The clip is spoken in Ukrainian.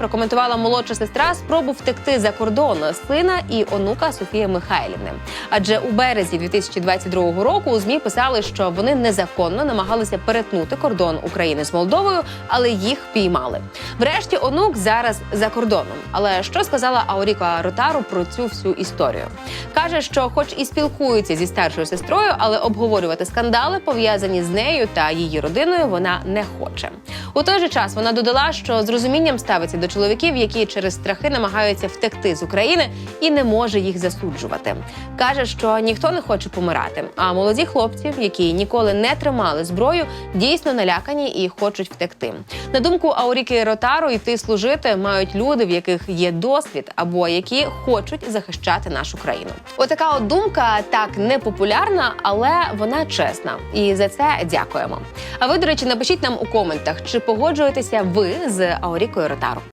Прокоментувала молодша сестра спробу втекти за кордон сина і онука Софії Михайлівни. Адже у березні 2022 року у змі писали, що вони незаконно намагалися перетнути кордон України з Молдовою, але їх піймали. Врешті онук зараз за кордоном. Але що сказала Ауріка Ротару про цю всю історію? каже, що, хоч і спілкується зі старшою сестрою, але обговорювати скандали пов'язані з нею та її родиною вона не хоче. У той же час вона додала, що з розумінням ставиться до чоловіків, які через страхи намагаються втекти з України і не може їх засуджувати. каже, що ніхто не хоче помирати. А молоді хлопці, які ніколи не тримали зброю, дійсно налякані і хочуть втекти. На думку Ауріки Ротару, йти служити мають люди, в яких є досвід або які хочуть захищати нашу країну. Отака от думка так непопулярна, але вона чесна. І за це дякуємо. А ви, до речі, напишіть нам у коментах, чи погоджуєтеся ви з Аурікою Ротару.